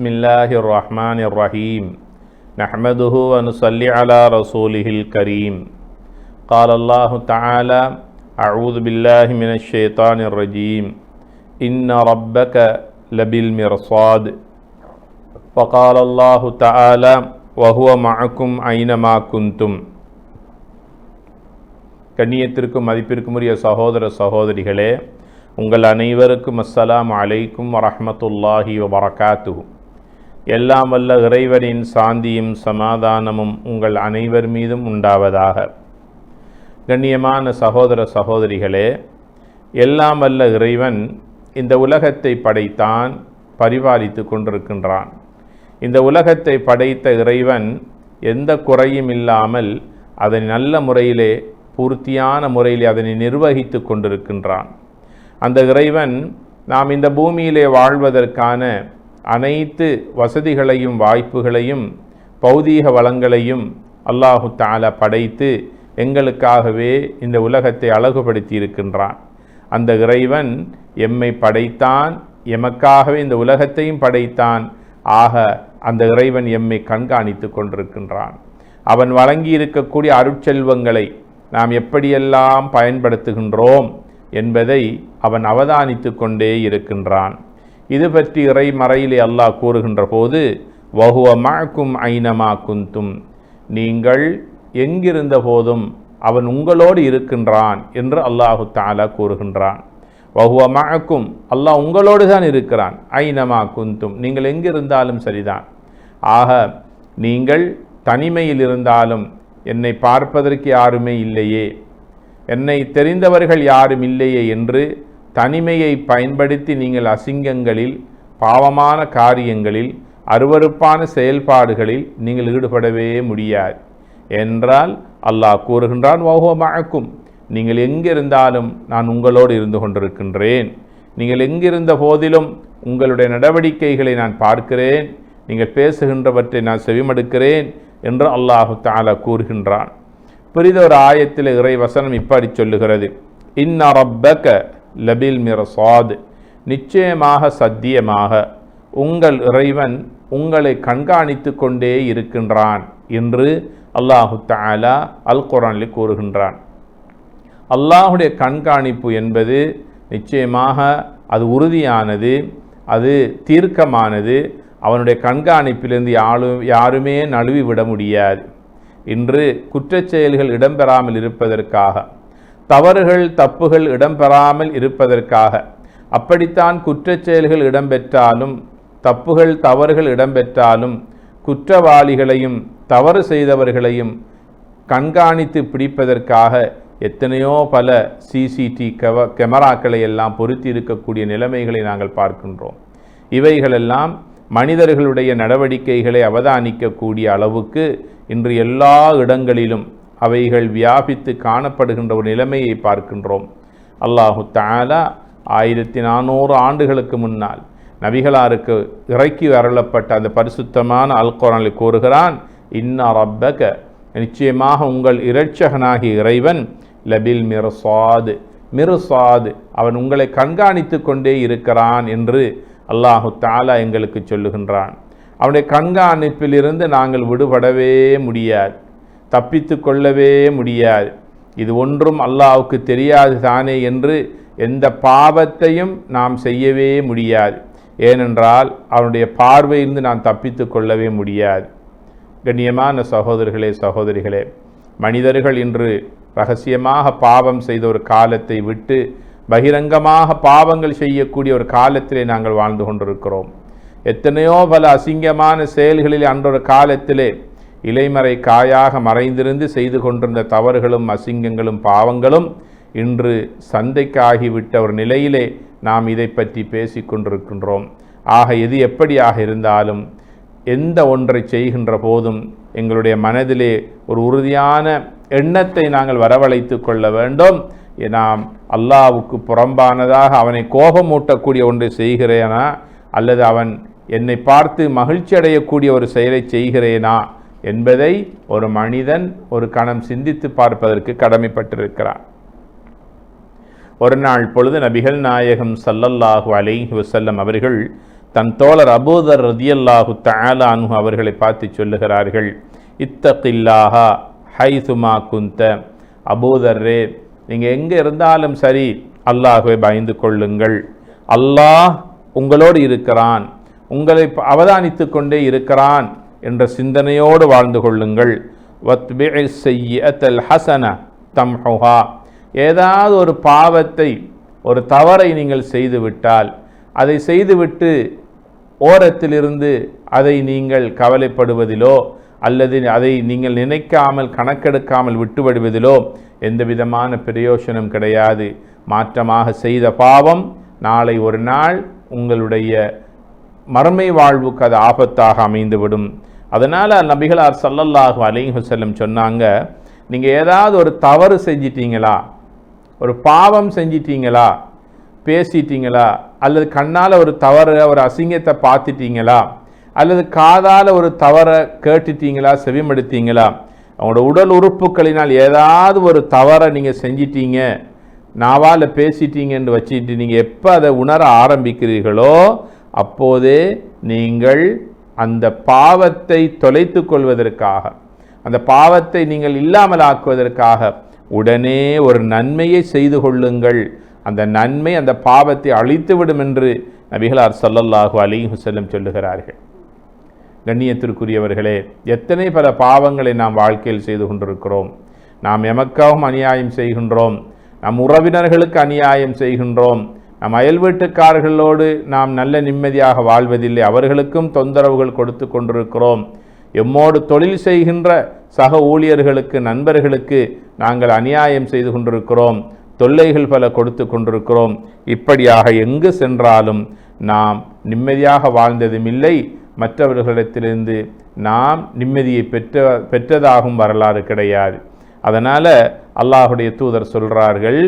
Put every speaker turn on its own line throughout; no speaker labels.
بسم الله الرحمن الرحيم نحمده ونصلي على رسوله الكريم قال الله تعالى أعوذ بالله من الشيطان الرجيم إن ربك لبالمرصاد وقال الله تعالى وهو معكم أينما كنتم கண்ணியத்திற்கும் மதிப்பிற்கும் உரிய சகோதர சகோதரிகளே உங்கள் அனைவருக்கும் அஸ்ஸலாம் அலைக்கும் வரஹமத்துல்லாஹி வபரகாத்து எல்லாம் வல்ல இறைவனின் சாந்தியும் சமாதானமும் உங்கள் அனைவர் மீதும் உண்டாவதாக. கண்ணியமான சகோதர சகோதரிகளே எல்லாம் வல்ல இறைவன் இந்த உலகத்தை படைத்தான் பரிபாலித்து கொண்டிருக்கின்றான். இந்த உலகத்தை படைத்த இறைவன் எந்த குறையும் இல்லாமல் அதை நல்ல முறையிலே பூர்த்தியான முறையில் அதனை நிர்வகித்து கொண்டிருக்கின்றான். அந்த இறைவன் நாம் இந்த பூமியிலே வாழ்வதற்கான அனைத்து வசதிகளையும் வாய்ப்புகளையும் பௌதீக வளங்களையும் அல்லாஹு தாலா படைத்து எங்களுக்காகவே இந்த உலகத்தை அழகுபடுத்தி இருக்கின்றான் அந்த இறைவன் எம்மை படைத்தான் எமக்காகவே இந்த உலகத்தையும் படைத்தான். ஆக அந்த இறைவன் எம்மை கண்காணித்து கொண்டிருக்கின்றான். அவன் வழங்கி இருக்கக்கூடிய அருட்செல்வங்களை நாம் எப்படியெல்லாம் பயன்படுத்துகின்றோம் என்பதை அவன் அவதானித்து கொண்டே இருக்கின்றான். இது பற்றி இறை மறையிலே அல்லாஹ் கூறுகின்ற போது வகுவ மாக்கும் ஐனமா குந்தும். நீங்கள் எங்கிருந்த போதும் அவன் உங்களோடு இருக்கின்றான் என்று அல்லாஹு தாலா கூறுகின்றான். வகுவ மாக்கும் அல்லாஹ் உங்களோடு தான் இருக்கிறான். ஐனமா குந்தும். நீங்கள் எங்கிருந்தாலும் சரிதான். ஆக நீங்கள் தனிமையில் இருந்தாலும் என்னை பார்ப்பதற்கு யாருமே இல்லையே. என்னை தெரிந்தவர்கள் யாரும் இல்லையே என்று தனிமையை பயன்படுத்தி நீங்கள் அசிங்கங்களில் பாவமான காரியங்களில் அருவறுப்பான செயல்பாடுகளில் நீங்கள் ஈடுபடவே முடியாது. என்றால் அல்லாஹ் கூறுகின்றான் வகுவமாக்கும் நீங்கள் எங்கிருந்தாலும் நான் உங்களோடு இருந்து கொண்டிருக்கின்றேன். நீங்கள் எங்கிருந்த போதிலும் உங்களுடைய நடவடிக்கைகளை நான் பார்க்கிறேன். நீங்கள் பேசுகின்றவற்றை நான் செவிமடுக்கிறேன் என்று அல்லாஹு தாலா கூறுகின்றான். பெரிதொரு ஆயத்தில் இறை வசனம் இப்படி சொல்லுகிறது. இன்ன ரப்பக லபில் மிரசாத் நிச்சயமாக சத்தியமாக. உங்கள் இறைவன் உங்களை கண்காணித்து கொண்டே இருக்கின்றான் என்று அல்லாஹு தாலா அல் குரானில் கூறுகின்றான். அல்லாஹுடைய கண்காணிப்பு என்பது நிச்சயமாக அது உறுதியானது அது தீர்க்கமானது அவனுடைய கண்காணிப்பிலிருந்து யாரும் யாருமே நழுவி விட முடியாது. இன்று குற்றச்செயல்கள் இடம்பெறாமல் இருப்பதற்காக தவறுகள் தப்புகள் இடம்பெறாமல் இருப்பதற்காக. அப்படித்தான் குற்றச்செயல்கள் இடம்பெற்றாலும் தப்புகள் தவறுகள் இடம்பெற்றாலும் குற்றவாளிகளையும் தவறு செய்தவர்களையும் கண்காணித்து பிடிப்பதற்காக எத்தனையோ பல சிசிடி கவ கெமராக்களை எல்லாம் பொருத்தி இருக்கக்கூடிய நிலைமைகளை நாங்கள் பார்க்கின்றோம். இவைகளெல்லாம் மனிதர்களுடைய நடவடிக்கைகளை அவதானிக்கக்கூடிய அளவுக்கு இன்று எல்லா இடங்களிலும் அவைகள் வியாபித்து காணப்படுகின்ற ஒரு நிலைமையை பார்க்கின்றோம். அல்லாஹு தாலா ஆயிரத்தி நானூறு ஆண்டுகளுக்கு முன்னால் நபிகளாருக்கு இறக்கி வரலப்பட்ட அந்த பரிசுத்தமான அல்கோரனில் கூறுகிறான் இன்னா ரப்பக. நிச்சயமாக உங்கள் இரட்சகனாகிய இறைவன் லபில் மிர்சாது. மிர்சாது அவன் உங்களை கண்காணித்து கொண்டே இருக்கிறான் என்று அல்லாஹு தாலா எங்களுக்கு சொல்லுகின்றான். அவனுடைய கண்காணிப்பிலிருந்து நாங்கள் விடுபடவே முடியாது. தப்பித்து கொள்ளவே முடியாது. இது ஒன்றும் அல்லாஹுக்கு தெரியாது தானே என்று எந்த பாவத்தையும் நாம் செய்யவே முடியாது. ஏனென்றால் அவனுடைய பார்வையிலிருந்து நான் தப்பித்து கொள்ளவே முடியாது. கண்ணியமான சகோதரர்களே சகோதரிகளே மனிதர்கள் இன்று ரகசியமாக பாவம் செய்த ஒரு காலத்தை விட்டு பகிரங்கமாக பாவங்கள் செய்யக்கூடிய ஒரு காலத்திலே நாங்கள் வாழ்ந்து கொண்டிருக்கிறோம். எத்தனையோ பல அசிங்கமான செயல்களில் அன்றொரு காலத்திலே இலைமறை காயாக மறைந்திருந்து செய்து கொண்டிருந்த தவறுகளும் அசிங்கங்களும் பாவங்களும் இன்று சந்தைக்காகிவிட்ட ஒரு நிலையிலே நாம் இதை பற்றி பேசி கொண்டிருக்கின்றோம். ஆக எது எப்படியாக இருந்தாலும் எந்த ஒன்றை செய்கின்ற போதும் எங்களுடைய மனதிலே ஒரு உறுதியான எண்ணத்தை நாங்கள் வரவழைத்து கொள்ள வேண்டும். நாம் அல்லாவுக்கு புறம்பானதாக அவனை கோபமூட்டக்கூடிய ஒன்றை செய்கிறேனா? அல்லது அவன் என்னை பார்த்து மகிழ்ச்சி அடையக்கூடிய ஒரு செயலை செய்கிறேனா? என்பதை ஒரு மனிதன் ஒரு கணம் சிந்தித்து பார்ப்பதற்கு கடமைப்பட்டிருக்கிறான். ஒரு நாள் பொழுது நபிகள் நாயகம் சல்லல்லாஹு அலைஹி வசல்லம் அவர்கள் தன் தோழர் அபூதர் ரதியல்லாஹு தாலானு அவர்களை பார்த்து சொல்லுகிறார்கள் இத்தகில்லாஹா ஹைசுமா குந்த. அபூதர்ரே நீங்கள் எங்கே இருந்தாலும் சரி அல்லாஹுவை பயந்து கொள்ளுங்கள். அல்லாஹ் உங்களோடு இருக்கிறான். உங்களை அவதானித்து கொண்டே இருக்கிறான். என்ற சிந்தனையோடு வாழ்ந்து கொள்ளுங்கள். வத்பிஇ ஸய்யிஅத்தல் ஹசன தம்ஹுஹா. ஏதாவது ஒரு பாவத்தை ஒரு தவறை நீங்கள் செய்துவிட்டால் அதை செய்துவிட்டு ஓரத்திலிருந்து அதை நீங்கள் கவலைப்படுவதிலோ அல்லது அதை நீங்கள் நினைக்காமல் கணக்கெடுக்காமல் விட்டுவிடுவதிலோ எந்த விதமான பிரயோசனம் கிடையாது. மாற்றமாக செய்த பாவம் நாளை ஒரு நாள் உங்களுடைய மறுமை வாழ்வுக்கு அது ஆபத்தாக அமைந்துவிடும். அதனால் நபிகளார் சல்லல்லாஹு அலைஹி வஸல்லம் சொன்னாங்க நீங்கள் ஏதாவது ஒரு தவறு செஞ்சிட்டீங்களா? ஒரு பாவம் செஞ்சிட்டீங்களா? பேசிட்டீங்களா? அல்லது கண்ணால் ஒரு தவறு ஒரு அசிங்கத்தை பார்த்துட்டீங்களா? அல்லது காதால் ஒரு தவறை கேட்டுட்டீங்களா? செவிமடுத்தீங்களா? அவங்களோட உடல் உறுப்புகளினால் ஏதாவது ஒரு தவறை நீங்கள் செஞ்சிட்டீங்க நாவால் பேசிட்டீங்கன்னு வச்சுட்டு நீங்கள் எப்போ அதை உணர ஆரம்பிக்கிறீர்களோ அப்போதே நீங்கள் அந்த பாவத்தை தொலைத்து கொள்வதற்காக அந்த பாவத்தை நீங்கள் இல்லாமல் ஆக்குவதற்காக உடனே ஒரு நன்மையை செய்து கொள்ளுங்கள். அந்த நன்மை அந்த பாவத்தை அழித்துவிடும் என்று நபிகளார் சல்லல்லாஹு அலைஹி வஸல்லம் சொல்லுகிறார்கள். கண்ணியத்திற்குரியவர்களே எத்தனை பல பாவங்களை நாம் வாழ்க்கையில் செய்து கொண்டிருக்கிறோம். நாம் எமக்காகவும் அநியாயம் செய்கின்றோம். நம் உறவினர்களுக்கு அநியாயம் செய்கின்றோம். நம் அயல் வீட்டுக்காரர்களோடு நாம் நல்ல நிம்மதியாக வாழ்வதில்லை. அவர்களுக்கும் தொந்தரவுகள் கொடுத்து கொண்டிருக்கிறோம். எம்மோடு தொழில் செய்கின்ற சக ஊழியர்களுக்கு நண்பர்களுக்கு நாங்கள் அநியாயம் செய்து கொண்டிருக்கிறோம். தொல்லைகள் பல கொடுத்து கொண்டிருக்கிறோம். இப்படியாக எங்கு சென்றாலும் நாம் நிம்மதியாக வாழ்ந்ததும் இல்லை. மற்றவர்களிடத்திலிருந்து நாம் நிம்மதியை பெற்ற பெற்றதாகும் வரலாறு கிடையாது. அதனால் அல்லாஹுடைய தூதர் சொல்கிறார்கள்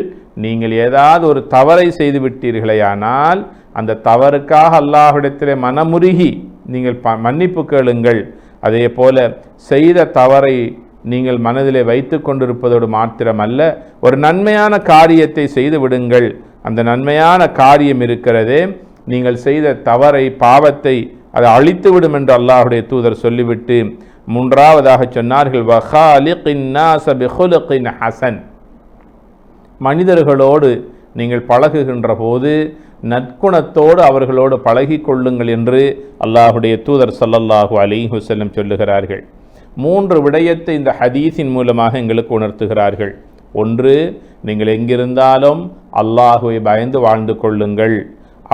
நீங்கள் ஏதாவது ஒரு தவறை செய்து விட்டீர்களேயானால் அந்த தவறுக்காக அல்லாஹ்விடத்திலே மனமுருகி நீங்கள் ப மன்னிப்பு கேளுங்கள். அதே போல செய்த தவறை நீங்கள் மனதிலே வைத்து கொண்டிருப்பதோடு மாத்திரமல்ல ஒரு நன்மையான காரியத்தை செய்து விடுங்கள். அந்த நன்மையான காரியம் இருக்கிறதே நீங்கள் செய்த தவறை பாவத்தை அதை அழித்துவிடும் என்று அல்லாஹுடைய தூதர் சொல்லிவிட்டு மூன்றாவதாக சொன்னார்கள் வஹாலிகின் ஹசன். மனிதர்களோடு நீங்கள் பழகுகின்ற போது நற்குணத்தோடு அவர்களோடு பழகி கொள்ளுங்கள் என்று அல்லாஹுடைய தூதர் சல்லல்லாஹு அலைஹி வஸல்லம் சொல்லுகிறார்கள். மூன்று விடயத்தை இந்த ஹதீஸின் மூலமாக எங்களுக்கு உணர்த்துகிறார்கள். ஒன்று நீங்கள் எங்கிருந்தாலும் அல்லாஹுவை பயந்து வாழ்ந்து கொள்ளுங்கள்.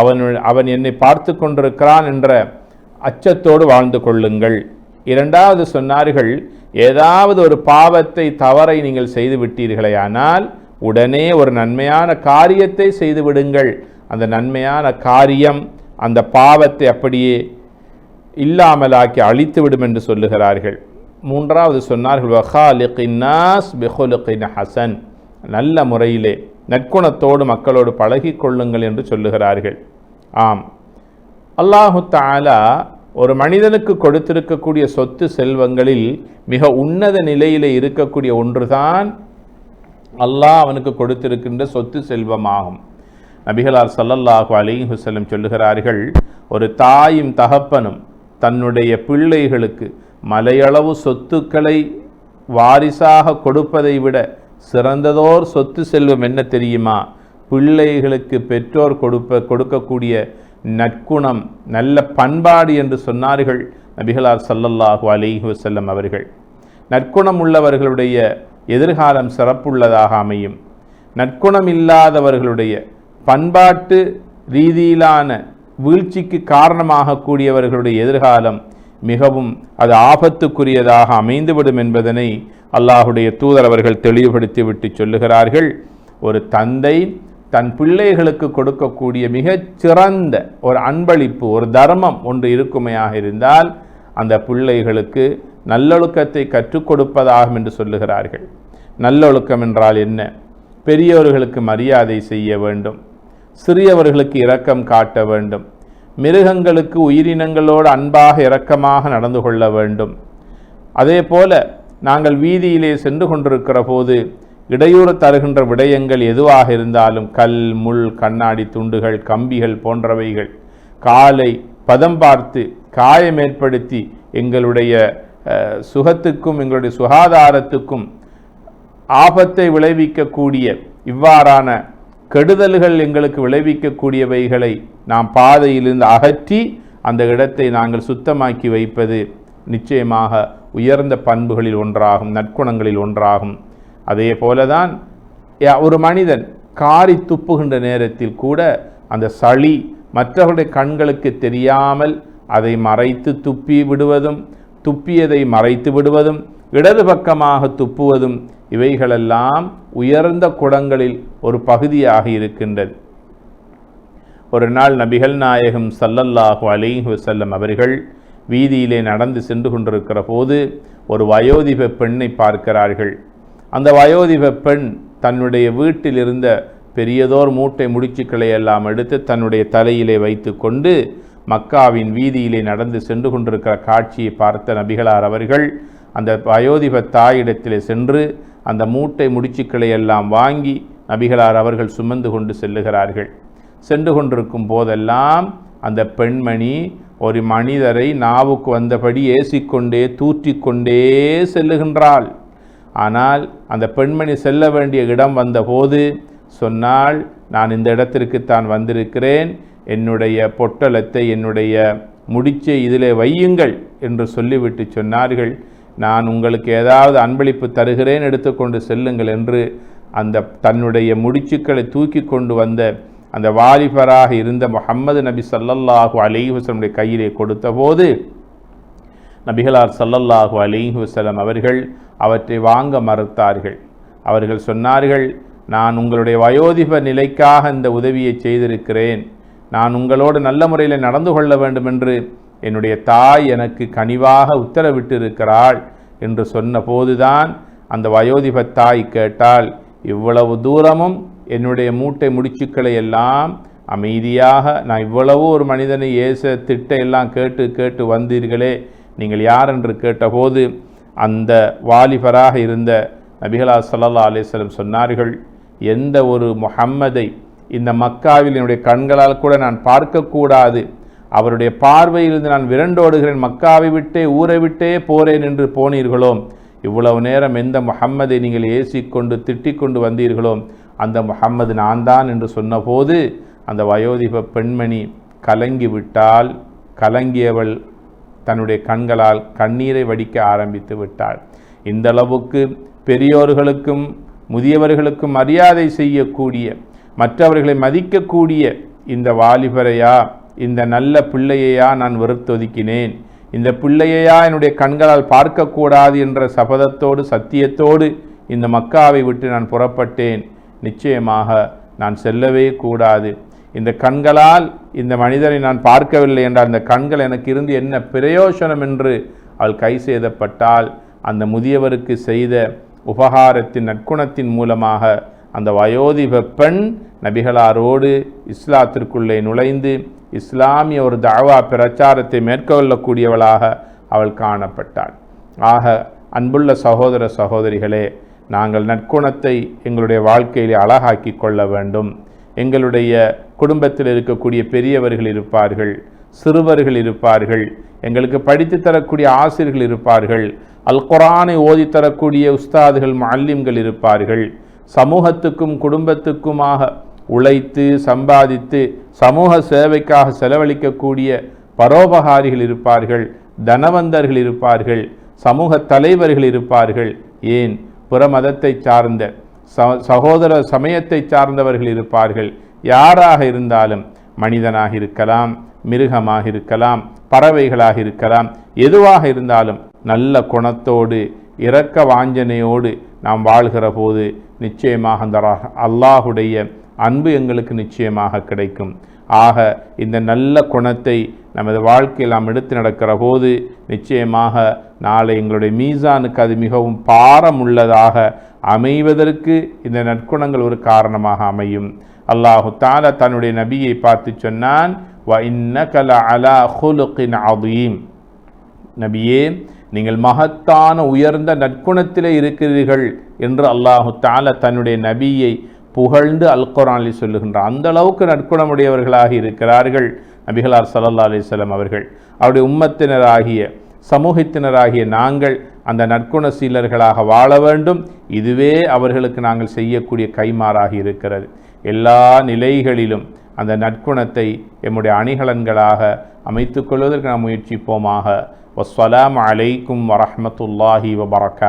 அவன் அவன் என்னை பார்த்து கொண்டிருக்கிறான் என்ற அச்சத்தோடு வாழ்ந்து கொள்ளுங்கள். இரண்டாவது சொன்னார்கள் ஏதாவது ஒரு பாவத்தை தவறை நீங்கள் செய்து விட்டீர்களேயானால் உடனே ஒரு நன்மையான காரியத்தை செய்து விடுங்கள் அந்த நன்மையான காரியம் அந்த பாவத்தை அப்படியே இல்லாமலாக்கி அழித்துவிடும் என்று சொல்லுகிறார்கள். மூன்றாவது சொன்னார்கள் வஹாலிகின் பிஹுலுகின் ஹசன். நல்ல முறையிலே நற்குணத்தோடு மக்களோடு பழகி கொள்ளுங்கள் என்று சொல்லுகிறார்கள். ஆம். அல்லாஹு தாலா ஒரு மனிதனுக்கு கொடுத்திருக்கக்கூடிய சொத்து செல்வங்களில் மிக உன்னத நிலையிலே இருக்கக்கூடிய ஒன்றுதான் அல்லாஹ் அவனுக்கு கொடுத்திருக்கின்ற சொத்து செல்வமாகும். நபிகளார் சல்லல்லாஹு அலைஹி வஸல்லம் சொல்லுகிறார்கள் ஒரு தாயும் தகப்பனும் தன்னுடைய பிள்ளைகளுக்கு மலையளவு சொத்துக்களை வாரிசாக கொடுப்பதை விட சிறந்ததோர் சொத்து செல்வம் என்ன தெரியுமா? பிள்ளைகளுக்கு பெற்றோர் கொடுப்ப கொடுக்கக்கூடிய நற்குணம் நல்ல பண்பாடு என்று சொன்னார்கள் நபிகளார் சல்லல்லாஹு அலைஹி வசல்லம் அவர்கள். நற்குணம் உள்ளவர்களுடைய எதிர்காலம் சிறப்புள்ளதாக அமையும். நற்குணம் இல்லாதவர்களுடைய பண்பாட்டு ரீதியிலான வீழ்ச்சிக்கு காரணமாக கூடியவர்களுடைய எதிர்காலம் மிகவும் அது ஆபத்துக்குரியதாக அமைந்துவிடும் என்பதனை அல்லாஹுடைய தூதர் அவர்கள் தெளிவுபடுத்தி விட்டு சொல்லுகிறார்கள். ஒரு தந்தை தன் பிள்ளைகளுக்கு கொடுக்கக்கூடிய மிகச்சிறந்த ஒரு அன்பளிப்பு ஒரு தர்மம் ஒன்று இருக்குமையாக இருந்தால் அந்த பிள்ளைகளுக்கு நல்லொழுக்கத்தை கற்றுக் கொடுப்பதாகும் என்று சொல்லுகிறார்கள். நல்லொழுக்கம் என்றால் என்ன? பெரியவர்களுக்கு மரியாதை செய்ய வேண்டும். சிறியவர்களுக்கு இரக்கம் காட்ட வேண்டும். மிருகங்களுக்கு உயிரினங்களோடு அன்பாக இரக்கமாக நடந்து கொள்ள வேண்டும். அதே போல நாங்கள் வீதியிலே சென்று கொண்டிருக்கிற போது இடையூறு தருகின்ற விடயங்கள் எதுவாக இருந்தாலும் கல் முள் கண்ணாடி துண்டுகள் கம்பிகள் போன்றவைகள் காலை பதம் பார்த்து காயம் ஏற்படுத்தி எங்களுடைய சுகத்துக்கும் எங்களுடைய சுகாதாரத்துக்கும் ஆபத்தை விளைவிக்கக்கூடிய இவ்வாறான கெடுதல்கள் எங்களுக்கு விளைவிக்கக்கூடியவைகளை நாம் பாதையிலிருந்து அகற்றி அந்த இடத்தை நாங்கள் சுத்தமாக்கி வைப்பது நிச்சயமாக உயர்ந்த பண்புகளில் ஒன்றாகும் நற்குணங்களில் ஒன்றாகும். அதே போல தான் ஒரு மனிதன் காரி துப்புகின்ற நேரத்தில் கூட அந்த சளி மற்றவருடைய கண்களுக்கு தெரியாமல் அதை மறைத்து துப்பி விடுவதும் துப்பியதை மறைத்து விடுவதும் இடது பக்கமாக துப்புவதும் இவைகளெல்லாம் உயர்ந்த குடங்களில் ஒரு பகுதியாக இருக்கின்றது. ஒரு நாள் நபிகள் நாயகம் சல்லல்லாஹு அலிஹு வசல்லம் அவர்கள் வீதியிலே நடந்து சென்று கொண்டிருக்கிற போது ஒரு வயோதிப பெண்ணை பார்க்கிறார்கள். அந்த வயோதிப பெண் தன்னுடைய வீட்டில் இருந்த பெரியதோர் மூட்டை முடிச்சுக்களை எல்லாம் எடுத்து தன்னுடைய தலையிலே வைத்து கொண்டு மக்காவின் வீதியிலே நடந்து சென்று கொண்டிருக்கிற காட்சியை பார்த்த நபிகளார் அவர்கள் அந்த வயோதிப தாயிடத்திலே சென்று அந்த மூட்டை முடிச்சுக்களை எல்லாம் வாங்கி நபிகளார் அவர்கள் சுமந்து கொண்டு செல்லுகிறார்கள். சென்று கொண்டிருக்கும் போதெல்லாம் அந்த பெண்மணி ஒரு மனிதரை நாவுக்கு வந்தபடி ஏசிக்கொண்டே தூற்றிக்கொண்டே செல்லுகின்றாள். ஆனால் அந்த பெண்மணி செல்ல வேண்டிய இடம் வந்தபோது சொன்னால் நான் இந்த இடத்திற்கு தான் வந்திருக்கிறேன். என்னுடைய பொட்டலத்தை என்னுடைய முடிச்சை இதிலே வையுங்கள் என்று சொல்லிவிட்டு சொன்னார்கள். நான் உங்களுக்கு ஏதாவது அன்பளிப்பு தருகிறேன் எடுத்துக்கொண்டு செல்லுங்கள் என்று அந்த தன்னுடைய முடிச்சுக்களை தூக்கி கொண்டு வந்த அந்த வாலிபராக இருந்த முகம்மது நபி சல்லல்லாஹு அலிஹுசலமுடைய கையிலே கொடுத்தபோது நபிகளார் சல்லல்லாஹு அலிஹுசலம் அவர்கள் அவற்றை வாங்க மறுத்தார்கள். அவர்கள் சொன்னார்கள் நான் உங்களுடைய வயோதிப நிலைக்காக இந்த உதவியை செய்திருக்கிறேன். நான் உங்களோடு நல்ல முறையில் நடந்து கொள்ள வேண்டும் என்று என்னுடைய தாய் எனக்கு கனிவாக உத்தரவிட்டிருக்கிறாள் என்று சொன்னபோதுதான் அந்த வயோதிப தாய் கேட்டால் இவ்வளவு தூரமும் என்னுடைய மூட்டை முடிச்சுக்களை எல்லாம் அமைதியாக நான் இவ்வளவோ ஒரு மனிதனை ஏச திட்ட எல்லாம் கேட்டு கேட்டு வந்தீர்களே. நீங்கள் யார்? என்று கேட்டபோது அந்த வாலிபராக இருந்த நபிகளா சல்லா அலிஸ்லம் சொன்னார்கள் எந்த ஒரு முஹம்மதை இந்த மக்காவில் என்னுடைய கண்களால் கூட நான் பார்க்கக்கூடாது. அவருடைய பார்வையிலிருந்து நான் விரண்டோடுகிறேன். மக்காவை விட்டே ஊரை விட்டே போறேன் என்று போனீர்களோ? இவ்வளவு நேரம் எந்த முகம்மதை நீங்கள் ஏசிக்கொண்டு திட்டிக் கொண்டு வந்தீர்களோ? அந்த முகம்மது நான் தான் என்று சொன்னபோது அந்த வயோதிப பெண்மணி கலங்கி விட்டால் கலங்கியவள் தன்னுடைய கண்களால் கண்ணீரை வடிக்க ஆரம்பித்து விட்டாள். இந்தளவுக்கு பெரியோர்களுக்கும் முதியவர்களுக்கும் மரியாதை செய்யக்கூடிய மற்றவர்களை மதிக்கக்கூடிய இந்த வாலிபரையா இந்த நல்ல பிள்ளையையா நான் வெறுத்தொதுக்கினேன். இந்த பிள்ளையையா என்னுடைய கண்களால் பார்க்கக்கூடாது என்ற சபதத்தோடு சத்தியத்தோடு இந்த மக்காவை விட்டு நான் புறப்பட்டேன். நிச்சயமாக நான் செல்லவே கூடாது. இந்த கண்களால் இந்த மனிதரை நான் பார்க்கவில்லை என்றால் இந்த கண்கள் எனக்கு இருந்து என்ன பிரயோஜனம் என்று அவள் கை செய்தப்பட்டால் அந்த முதியவருக்கு செய்த உபகாரத்தின் நற்குணத்தின் மூலமாக அந்த வயோதிப பெண் நபிகளாரோடு இஸ்லாத்திற்குள்ளே நுழைந்து இஸ்லாமிய ஒரு தாவா பிரச்சாரத்தை மேற்கொள்ளக்கூடியவளாக அவள் காணப்பட்டாள். ஆக அன்புள்ள சகோதர சகோதரிகளே நாங்கள் நற்குணத்தை எங்களுடைய வாழ்க்கையிலே அழகாக்கி கொள்ள வேண்டும். எங்களுடைய குடும்பத்தில் இருக்கக்கூடிய பெரியவர்கள் இருப்பார்கள் சிறுவர்கள் இருப்பார்கள் எங்களுக்கு படித்து தரக்கூடிய ஆசிரியர்கள் இருப்பார்கள் அல் குரானை ஓதித்தரக்கூடிய உஸ்தாதுகள் மல்லிம்கள் இருப்பார்கள். சமூகத்துக்கும் குடும்பத்துக்குமாக உழைத்து சம்பாதித்து சமூக சேவைக்காக செலவழிக்கக்கூடிய பரோபகாரிகள் இருப்பார்கள் தனவந்தர்கள் இருப்பார்கள் சமூக தலைவர்கள் இருப்பார்கள். ஏன்? புற மதத்தை சார்ந்த சகோதர சமயத்தை சார்ந்தவர்கள் இருப்பார்கள். யாராக இருந்தாலும் மனிதனாக இருக்கலாம் மிருகமாக இருக்கலாம் பறவைகளாக இருக்கலாம் எதுவாக இருந்தாலும் நல்ல குணத்தோடு இரக்க வாஞ்சனையோடு நாம் வாழ்கிற போது நிச்சயமாக அந்த அல்லாஹுடைய அன்பு எங்களுக்கு நிச்சயமாக கிடைக்கும். ஆக இந்த நல்ல குணத்தை நமது வாழ்க்கையில் நாம் எடுத்து நடக்கிற போது நிச்சயமாக நாளை எங்களுடைய மீசானுக்கு அது மிகவும் பாரம் உள்ளதாக அமைவதற்கு இந்த நற்குணங்கள் ஒரு காரணமாக அமையும். அல்லாஹு தால தன்னுடைய நபியை பார்த்து சொன்னான் வ இன்னகல அலா ஹுலுக்கின் அதீம் நபியே நீங்கள் மகத்தான உயர்ந்த நற்குணத்திலே இருக்கிறீர்கள் என்று அல்லாஹு தால தன்னுடைய நபியை புகழ்ந்து அல்குரானில் சொல்லுகின்றார் அந்த அளவுக்கு நற்குணமுடையவர்களாக இருக்கிறார்கள் நபிகளார் சல்லா அலிஸ்லாம் அவர்கள். அவருடைய உம்மத்தினராகிய சமூகத்தினராகிய நாங்கள் அந்த நற்குண சீலர்களாக வாழ வேண்டும். இதுவே அவர்களுக்கு நாங்கள் செய்யக்கூடிய கைமாறாகி இருக்கிறது. எல்லா நிலைகளிலும் அந்த நற்குணத்தை எம்முடைய அணிகலன்களாக அமைத்துக் கொள்வதற்கு நாம் முயற்சிப்போமாக. வஸ்வலாம் அலைக்கும் வரஹமத்துல்லாஹி வபரகா